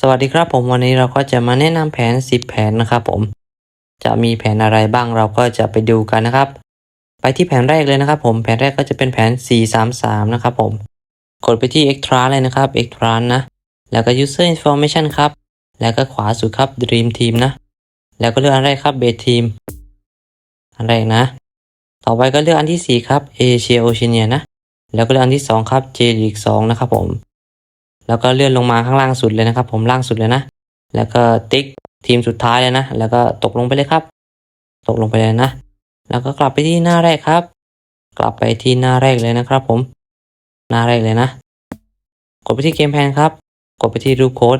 สวัสดีครับผมวันนี้เราก็จะมาแนะนำแผน 10 แผนนะครับผม จะมีแผนอะไรบ้างเราก็จะไปดูกันนะครับ ไปที่แผนแรกเลยนะครับ ผมแผนแรกก็จะเป็นแผน 433 นะครับผม กดไปที่ extra เลยนะครับ extra นะ แล้วก็ user information ครับ แล้วก็ขวาสุดครับ dream team นะ แล้วก็เลือกอันแรกครับ base team อันแรกนะ ต่อไปก็เลือกอันที่ 4 ครับ Asia Oceania นะ แล้วก็เลือกอันที่ 2 ครับ J League 2นะครับผม แล้วก็เลื่อนลงมาข้างล่างสุดเลยนะครับ ผมล่างสุดเลยนะ แล้วก็ติ๊กทีมสุดท้ายเลยนะ แล้วก็ตกลงไปเลยครับ ตกลงไปเลยนะ แล้วก็กลับไปที่หน้าแรกครับ กลับไปที่หน้าแรกเลยนะครับ ผม หน้าแรกเลยนะ กดไปที่เกมแพนครับ กดไปที่รูปโค้ด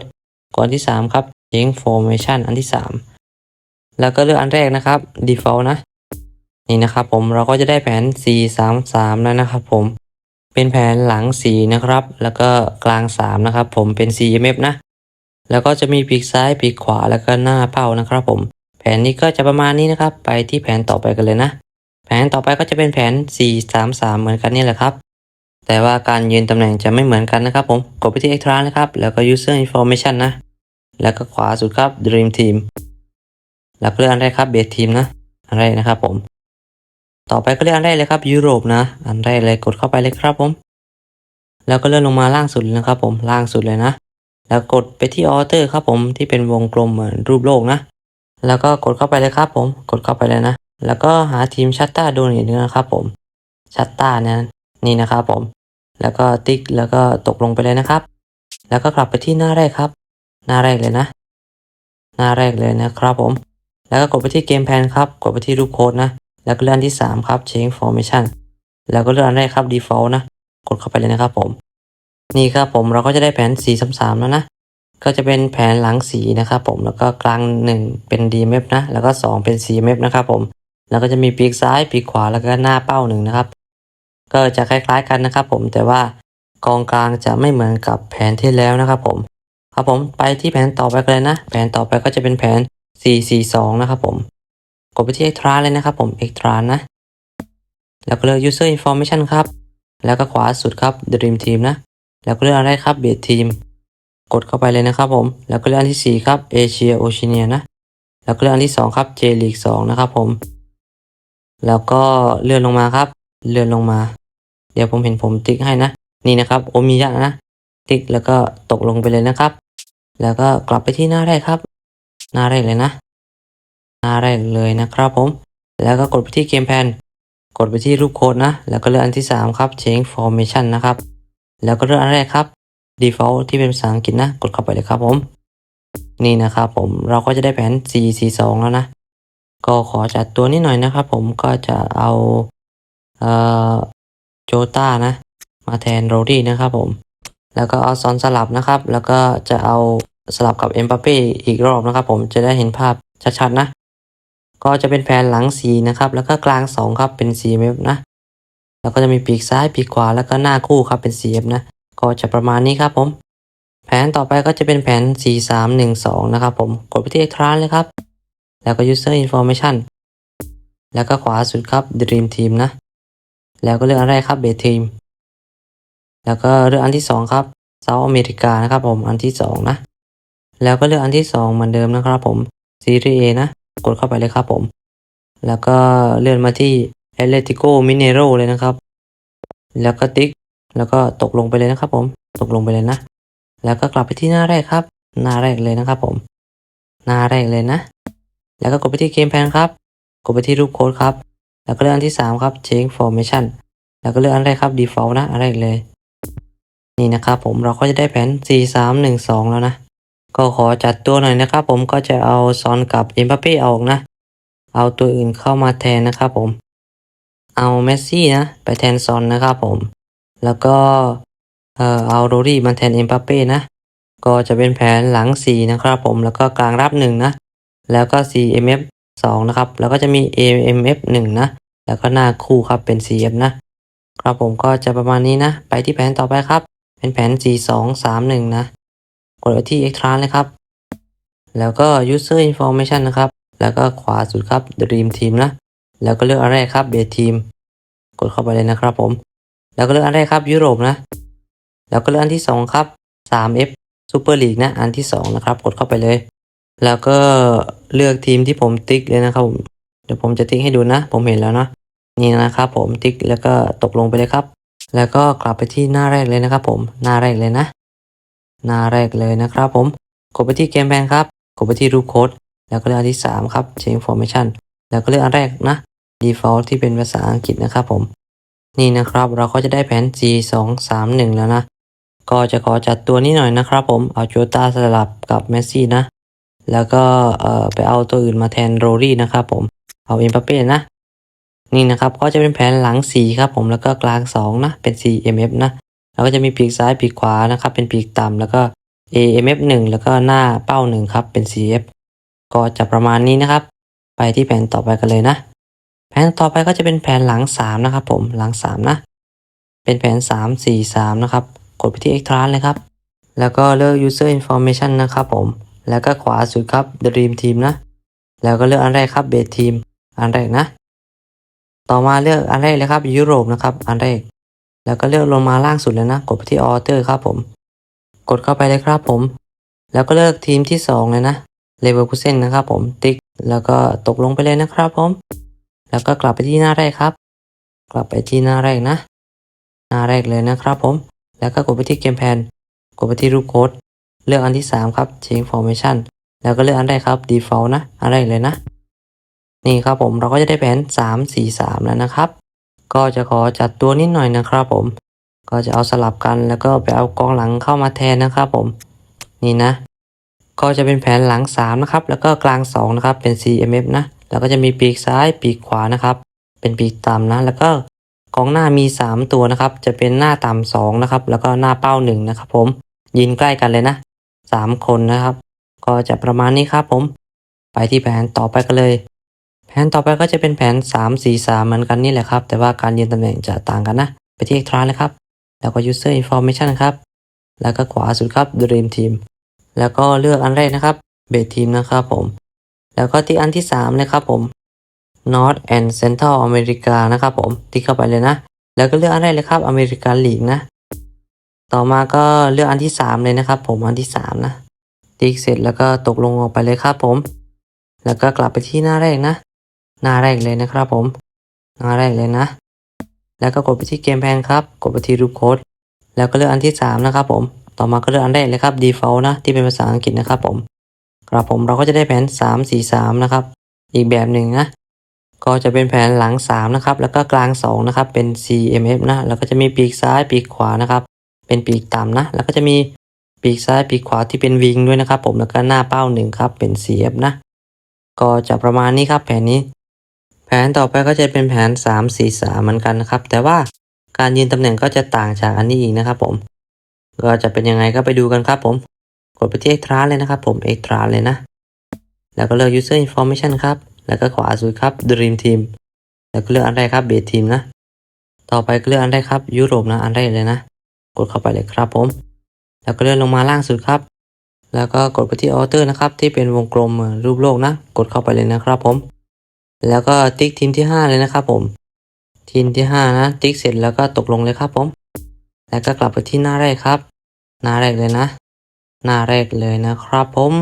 ก่อนที่ 3 ครับ change formation อันที่ 3 แล้วก็เลือกอันแรกนะครับ default นะ นี่นะครับผมเราก็จะได้แผน 433 แล้วนะครับผม เป็นแผนหลัง 4 นะครับ แล้วก็กลาง 3 นะครับ ผมเป็น CMF นะ แล้วก็จะมีปีกซ้ายปีกขวาแล้วก็หน้าเป้านะครับ ผม แผนนี้ก็จะประมาณนี้นะครับ ไปที่แผนต่อไปกันเลยนะ แผนต่อไปก็จะเป็นแผน 433 เหมือนกันนี่แหละครับ แต่ว่าการยืนตำแหน่งจะไม่เหมือนกันนะครับ ผม กดไปที่ extra นะครับ แล้วก็ user information นะ แล้วก็ขวาสุดครับ dream team แล้วก็เลือกอันแรกครับ base team นะ อันแรกนะครับผม ต่อไปก็เลือกอันแรกเลยครับยุโรปนะ อันแรกเลยกดเข้าไปเลยครับผม แล้วก็เลื่อนลงมาล่างสุดนะครับ ผมล่างสุดเลยนะ แล้วกดไปที่ออเตอร์ครับผมที่เป็นวงกลมเหมือนรูปโลกนะ แล้วก็กดเข้าไปเลยครับผม กดเข้าไปเลยนะ แล้วก็หาทีมชัตตาดูหน่อยนึงนะครับผมชัตตาเนี่ยนี่นะครับผม แล้วก็ติ๊กแล้วก็ตกลงไปเลยนะครับ แล้วก็กลับไปที่หน้าแรกครับ หน้าแรกเลยนะ หน้าแรกเลยนะครับผม แล้วก็กดไปที่เกมแพนครับ กดไปที่รูปโค้ดนะ แล้วก็เลื่อนที่ 3 ครับ change formation แล้วก็เลื่อนอันแรกครับ default นะ กดเข้าไปเลยนะครับผม นี่ครับผมเราก็จะได้แผน433แล้วนะ ก็จะเป็นแผนหลังสีนะครับผม แล้วก็กลาง 1 เป็น DMF นะ แล้วก็ 2 เป็น CMF นะครับผม แล้วก็จะมีปีกซ้ายปีกขวาแล้วก็หน้าเป้าหนึ่งนะครับ ก็จะคล้ายๆกันนะครับผม แต่ว่ากองกลางจะไม่เหมือนกับแผนที่แล้วนะครับผม ครับผมไปที่แผนต่อไปกันเลยนะ แผนต่อไปก็จะเป็นแผน 442 นะครับผม กดไปที่ extra เลยนะครับผม extra นะ แล้วก็เลือก user information ครับ แล้วก็ขวาสุดครับ dream team นะ แล้วก็เลือกอันแรครับ base team กดเข้าไปเลยนะครับผม แล้วก็เลือกอันที่ 4 ครับ Asia Oceania นะ แล้วก็เลือกอันที่ 2 ครับ J League 2นะครับผม แล้วก็เลื่อนลงมาครับ เลื่อนลงมา เดี๋ยวผมเห็นผมติ๊กให้นะ นี่นะครับ โอมิยะนะ ติ๊กแล้วก็ตกลงไปเลยนะครับ แล้วก็กลับไปที่หน้าแรกครับ หน้าแรกเลยนะาแรเลยนะครับผม แล้วก็กดไปที่เกมแพนกดไปที่รูปโค้ดนะ แล้วก็เลือกอันที่ 3 ครับ change formation นะครับ แล้วก็เลือกอันแรกครับ default ที่เป็นภาษาอังกฤษนะ กดเข้าไปเลยครับผม นี่นะครับผม เราก็จะได้แผน 442 แล้วนะ ก็ขอจัดตัวนิดหน่อยนะครับผม ก็จะเอาเอ่อโจต้านะ มาแทนโรดี้นะครับผม แล้วก็เอาซอนสลับนะครับ แล้วก็จะเอาสลับกับเอ็มบัปเป้อีกรอบนะครับผม จะได้เห็นภาพชัดๆนะ ก็จะเป็นแผนหลังสีนะครับ แล้วก็กลางสองครับเป็น CMF นะ แล้วก็จะมีปีกซ้ายปีกขวาแล้วก็หน้าคู่ครับเป็น CF นะ ก็จะประมาณนี้ครับผม แผนต่อไปก็จะเป็นแผน 4312 นะครับผม กดไปที่ extra เลยครับ แล้วก็ user information แล้วก็ขวาสุดครับ dream team นะ แล้วก็เลือกอันแรกครับ base team แล้วก็เลือกอันที่ 2 ครับ South America นะครับผม อันที่ 2 นะ แล้วก็เลือกอันที่ 2 เหมือนเดิมนะครับผม series A นะ กดเข้าไปเลยครับผม แล้วก็เลื่อนมาที่ Atletico Mineiro เลยนะครับ แล้วก็ติ๊ก แล้วก็ตกลงไปเลยนะครับ ผม ตกลงไปเลยนะ แล้วก็กลับไปที่หน้าแรกครับ หน้าแรกเลยนะครับ ผม หน้าแรกเลยนะ แล้วก็กดไปที่เกมแพนครับ กดไปที่รูปโค้ดครับ แล้วก็เลือกอันที่ 3 ครับ change formation แล้วก็เลือกอันแรกครับ default นะ อันแรกเลย นี่นะครับผม เราก็จะได้แผน 4312 แล้วนะ ก็ขอจัดตัวหน่อยนะครับ ผมก็จะเอาซอนกับเอ็มบัปเป้ออกนะ เอาตัวอื่นเข้ามาแทนนะครับผม เอาเมสซี่นะไปแทนซอนนะครับผม แล้วก็เอ่อเอาโรดี้มาแทนเอ็มบัปเป้นะ ก็จะเป็นแผนหลัง 4 นะครับผมแล้วก็กลางรับ1นะ แล้วก็ CMF 2 นะครับ แล้วก็จะมี AMF 1 นะ แล้วก็หน้าคู่ครับเป็น CF นะครับผมก็จะประมาณนี้นะ ไปที่แผนต่อไปครับ เป็นแผน 4231 นะ กดไปที่ extra เลยครับ แล้วก็ user information นะครับ แล้วก็ขวาสุดครับ dream team นะ แล้วก็เลือกอันแรกครับ base team กดเข้าไปเลยนะครับผม แล้วก็เลือกอันแรกครับยุโรปนะ แล้วก็เลือกอันที่ 2 ครับ 3F ซูเปอร์ลีกนะ อันที่สองนะครับ กดเข้าไปเลย แล้วก็เลือกทีมที่ผมติ๊กเลยนะครับผมเดี๋ยวผมจะติ๊กให้ดูนะ ผมเห็นแล้วนะ นี่นะครับผมติ๊กแล้วก็ตกลงไปเลยครับ แล้วก็กลับไปที่หน้าแรกเลยนะครับผม หน้าแรกเลยนะ หน้าแรกเลยนะครับผมกดไปที่เกมแพนครับกดไปที่รูปโค้ดแล้วก็เลือกอันที่สามครับ change information แล้วก็เลือกอันแรกนะ default ที่เป็นภาษาอังกฤษนะครับผม นี่นะครับเราก็จะได้แผน G 2 3 1แล้วนะ ก็จะขอจัดตัวนี้หน่อยนะครับผม เอาโจตาสลับกับเมสซี่นะ แล้วก็ไปเอาตัวอื่นมาแทนโรรี่นะครับผม เอาเอ็มบัปเป้นะ นี่นะครับก็จะเป็นแผนหลัง 4 ครับผม แล้วก็กลาง 2 นะ เป็น CMF นะ แล้วก็จะมีปีกซ้ายปีกขวานะครับ เป็นปีกต่ำแล้วก็ AMF 1 แล้วก็หน้าเป้า1ครับเป็น CF ก็จะประมาณนี้นะครับ ไปที่แผนต่อไปกันเลยนะ แผนต่อไปก็จะเป็นแผนหลัง 3 นะครับผมหลัง 3 นะ เป็นแผน 3 4 3 นะครับ กดไปที่ Extra เลยครับ แล้วก็เลือก User Information นะครับผม แล้วก็ขวาสุดครับ Dream Team นะ แล้วก็เลือกอันแรกครับ Base Team อันแรกนะ ต่อมาเลือกอันแรกเลยครับยุโรปนะครับ อันแรก แล้วก็เลือกลงมาล่างสุดเลยนะ กดไปที่ Author ครับผม กดเข้าไปเลยครับผม แล้วก็เลือกทีมที่ 2 เลยนะ Leverkusen นะครับผม ติ๊ก แล้วก็ตกลงไปเลยนะครับผม แล้วก็กลับไปที่หน้าแรกครับ กลับไปที่หน้าแรกนะ หน้าแรกเลยนะครับผม แล้วก็กดไปที่เกมแพน กดไปที่รูปโค้ด เลือกอันที่ 3 ครับ change formation แล้วก็เลือกอันแรกครับ default นะ อันแรกเลยนะ นี่ครับผม เราก็จะได้แผน 3 4 3 แล้วนะครับ ก็จะขอจัดตัวนิดหน่อยนะครับผม ก็จะเอาสลับกันแล้วก็ไปเอากองหลังเข้ามาแทนนะครับผม นี่นะ ก็จะเป็นแผนหลัง 3 นะครับ แล้วก็กลาง 2 นะครับ เป็น CMF นะ แล้วก็จะมีปีกซ้ายปีกขวานะครับ เป็นปีกต่ำนะ แล้วก็กองหน้ามี 3 ตัวนะครับ จะเป็นหน้าต่ำสองนะครับ แล้วก็หน้าเป้าหนึ่งนะครับผมยืนใกล้กันเลยนะ 3 คนนะครับ ก็จะประมาณนี้ครับผม ไปที่แผนต่อไปกันเลย แผนต่อไปก็จะเป็นแผน 3 4 3 เหมือนกันนี่แหละครับ แต่ว่าการยืนตำแหน่งจะต่างกันนะ ไปที่ Extra เลยครับ แล้วก็ User Information ครับ แล้วก็ขวาสุดครับ Dream Team แล้วก็เลือกอันแรกนะครับ Base Team นะครับผม แล้วก็ที่อันที่ 3 เลยครับผม North and Central America นะครับผมติ๊กเข้าไปเลยนะ แล้วก็เลือกอันแรกเลยครับ American League นะ ต่อมาก็เลือกอันที่ 3 เลยนะครับ ผมอันที่ 3 นะติ๊กเสร็จแล้วก็ตกลงออกไปเลยครับผม แล้วก็กลับไปที่หน้าแรกนะ หน้าแรกเลยนะครับผม หน้าแรกเลยนะ แล้วก็กดไปที่เกมแพนครับ กดไปที่รูปโค้ด แล้วก็เลือกอันที่ 3 นะครับผม ต่อมาก็เลือกอันแรกเลยครับ default นะ ที่เป็นภาษาอังกฤษนะครับผม ครับผมเราก็จะได้แผน 3 4 3 นะครับ อีกแบบหนึ่งนะ ก็จะเป็นแผนหลัง 3 นะครับ แล้วก็กลาง 2 นะครับ เป็น CMF นะ แล้วก็จะมีปีกซ้ายปีกขวานะครับ เป็นปีกต่ำนะ แล้วก็จะมีปีกซ้ายปีกขวาที่เป็นวิงด้วยนะครับผม แล้วก็หน้าเป้าหนึ่งครับ เป็น CF นะ ก็จะประมาณนี้ครับแผนนี้ แผนต่อไปก็จะเป็นแผน 3 4 3เหมือนกันนะครับ แต่ว่าการยืนตำแหน่งก็จะต่างจากอันนี้อีกนะครับผม ก็จะเป็นยังไงก็ไปดูกันครับผม กดไปที่ Extra เลยนะครับผม Extra เลยนะ แล้วก็เลือก User Information ครับ แล้วก็ขวาสุดครับ Dream Team แล้วก็เลือกอันแรกครับ Base Team นะ ต่อไปก็เลือกอันแรกครับยุโรปนะอันแรกเลยนะ กดเข้าไปเลยครับผม แล้วก็เลื่อนลงมาล่างสุดครับ แล้วก็กดไปที่ Author นะครับ ที่เป็นวงกลมรูปโลกนะ กดเข้าไปเลยนะครับผม แล้วก็ติ๊กทีมที่ 5 เลยนะครับผม ทีมที่ 5 นะ ติ๊กเสร็จแล้วก็ตกลงเลยครับผม แล้วก็กลับไปที่หน้าแรกครับ หน้าแรกเลยนะ หน้าแรกเลยนะครับผม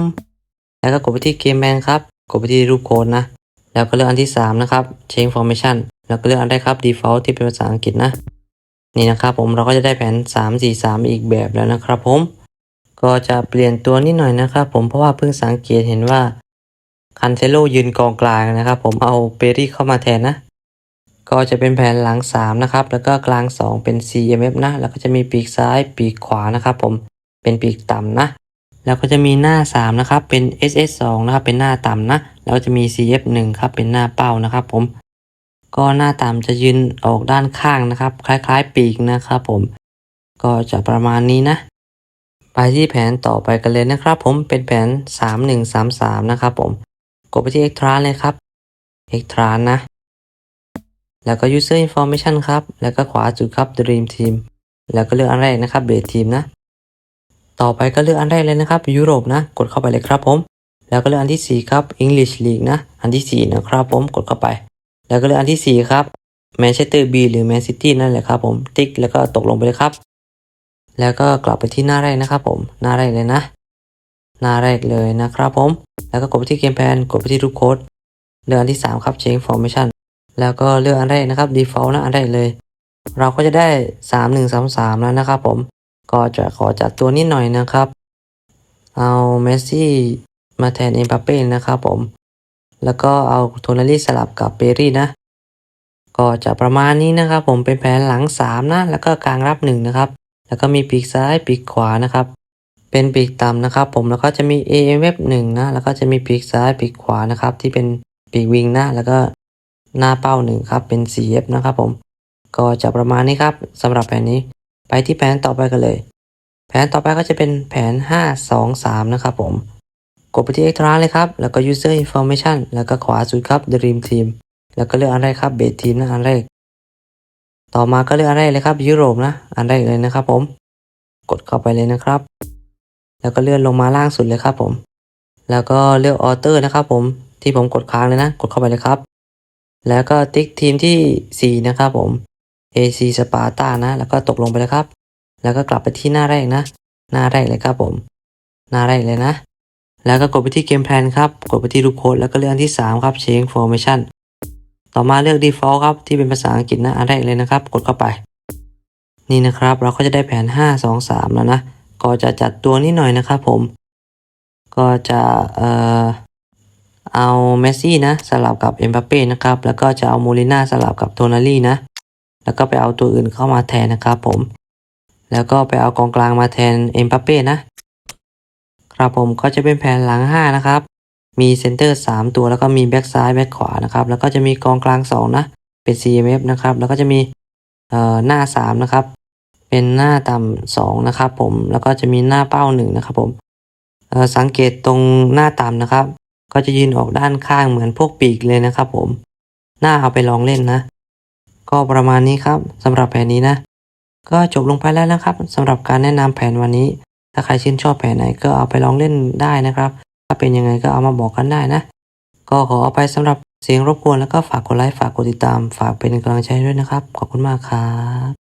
แล้วก็กดไปที่เกมแมนครับ กดไปที่รูปโค้ดนะ แล้วก็เลือกอันที่ 3 นะครับ change formation แล้วก็เลือกอันได้ครับ default ที่เป็นภาษาอังกฤษนะ นี่นะครับผม เราก็จะได้แผน 3 4 3 อีกแบบแล้วนะครับผม ก็จะเปลี่ยนตัวนิดหน่อยนะครับผม เพราะว่าเพิ่งสังเกตเห็นว่า คันเซโลยืนกองกลางนะครับผมเอาเปรี่เข้ามาแทนนะ ก็จะเป็นแผนหลัง 3 นะครับ แล้วก็กลาง 2 เป็น CMF นะ แล้วก็จะมีปีกซ้ายปีกขวานะครับผมเป็นปีกต่ำนะ แล้วก็จะมีหน้า 3 นะครับ เป็น SS2 นะครับ เป็นหน้าต่ำนะ แล้วจะมี CF1 ครับ เป็นหน้าเป้านะครับผม ก็หน้าต่ำจะยืนออกด้านข้างนะครับ คล้าย ๆ ปีกนะครับผม ก็จะประมาณนี้นะไปที่แผนต่อไปกันเลยนะครับผมเป็นแผน 3133 นะครับผม ดไปที่ Extra เลยครับ Extra นะ แล้วก็ User Information ครับ แล้วก็ขวาจุดครับ Dream Team แล้วก็เลือกอันแรกนะครับ Base Team นะ ต่อไปก็เลือกอันแรกเลยนะครับ ยุโรปนะ กดเข้าไปเลยครับผม แล้วก็เลือกอันที่ 4 ครับ English League นะ อันที่ 4 นะครับผม กดเข้าไป แล้วก็เลือกอันที่ 4 ครับ Manchester B หรือ Man City นั่นแหละครับผม ติ๊ก แล้วก็ตกลงไปเลยครับ แล้วก็กลับไปที่หน้าแรกนะครับผม หน้าแรกเลยนะ หน้าแรกเลยนะครับผม แล้วก็กดไปที่เกมแพนกดไปที่รูปโค้ดเลือกอันที่ 3 ครับ change formation แล้วก็เลือกอันแรกนะครับ default นะอันแรกเลย เราก็จะได้ 3 1 3 3 แล้วนะครับผม ก็จะขอจัดตัวนิดหน่อยนะครับ เอาเมสซี่มาแทนเอ็มบัปเป้นะครับผม แล้วก็เอาโทนารี่สลับกับเปรี่นะ ก็จะประมาณนี้นะครับผมเป็นแผนหลัง 3 นะ แล้วก็กลางรับ 1 นะครับ แล้วก็มีปีกซ้ายปีกขวานะครับ เป็นปีกต่ำนะครับผมแล้วก็จะมี AMF 1นะแล้วก็จะมีปีกซ้ายปีกขวานะครับ ที่เป็นปีกวิงนะแล้วก็หน้าเป้าหนึ่งครับเป็น CF นะครับผมก็จะประมาณนี้ครับสำหรับแผนนี้ไปที่แผนต่อไปกันเลย แผนต่อไปก็จะเป็นแผน 5 2 3 นะครับผม กดไปที่ Extra เลยครับ แล้วก็ User Information แล้วก็ขวาสุดครับ Dream Team แล้วก็เลือกอันแรกครับ Base Team นะอันแรก ต่อมาก็เลือกอันแรกเลยครับยุโรปนะ อันแรกเลยนะครับผม กดเข้าไปเลยนะครับ แล้วก็เลื่อนลงมาล่างสุดเลยครับผม แล้วก็เลือกออเตอร์นะครับผมที่ผมกดค้างเลยนะ กดเข้าไปเลยครับ แล้วก็ติ๊กทีมที่ 4 นะครับผม AC Sparta นะ แล้วก็ตกลงไปเลยครับ แล้วก็กลับไปที่หน้าแรกนะ หน้าแรกเลยครับผม หน้าแรกเลยนะ แล้วก็กดไปที่เกมแพลนครับ กดไปที่รูปโค้ดแล้วก็เลือกอันที่ 3 ครับ Change Formation ต่อมาเลือก Default ครับ ที่เป็นภาษาอังกฤษนะ อันแรกเลยนะครับ กดเข้าไป นี่นะครับ เราก็จะได้แผน 5 2 3 แล้วนะ ก็จะจัดตัวนิดหน่อยนะครับผม ก็จะเอ่อเอาเมสซี่นะสลับกับเอ็มบัปเป้นะครับ แล้วก็จะเอาโมลิน่าสลับกับโทนารี่นะ แล้วก็ไปเอาตัวอื่นเข้ามาแทนนะครับผม แล้วก็ไปเอากองกลางมาแทนเอ็มบัปเป้นะ ครับผมก็จะเป็นแผนหลัง 5 นะครับ มีเซนเตอร์ 3 ตัวแล้วก็มีแบ็กซ้ายแบ็กขวานะครับ แล้วก็จะมีกองกลาง 2 นะ เป็น CMF นะครับ แล้วก็จะมีเอ่อหน้า 3 นะครับ เป็นหน้าต่ำสองนะครับผมแล้วก็จะมีหน้าเป้าหนึ่งนะครับผมสังเกตตรงหน้าต่ำนะครับ ก็จะยืนออกด้านข้างเหมือนพวกปีกเลยนะครับผม หน้าเอาไปลองเล่นนะ ก็ประมาณนี้ครับสำหรับแผนนี้นะ ก็จบลงไปแล้วนะครับสำหรับการแนะนำแผนวันนี้ ถ้าใครชื่นชอบแผนไหนก็เอาไปลองเล่นได้นะครับ ถ้าเป็นยังไงก็เอามาบอกกันได้นะ ก็ขอเอาไปสำหรับเสียงรบกวนแล้วก็ฝากกดไลค์ฝากกดติดตาม ฝากเป็นกำลังใจด้วยนะครับ ขอบคุณมากครับ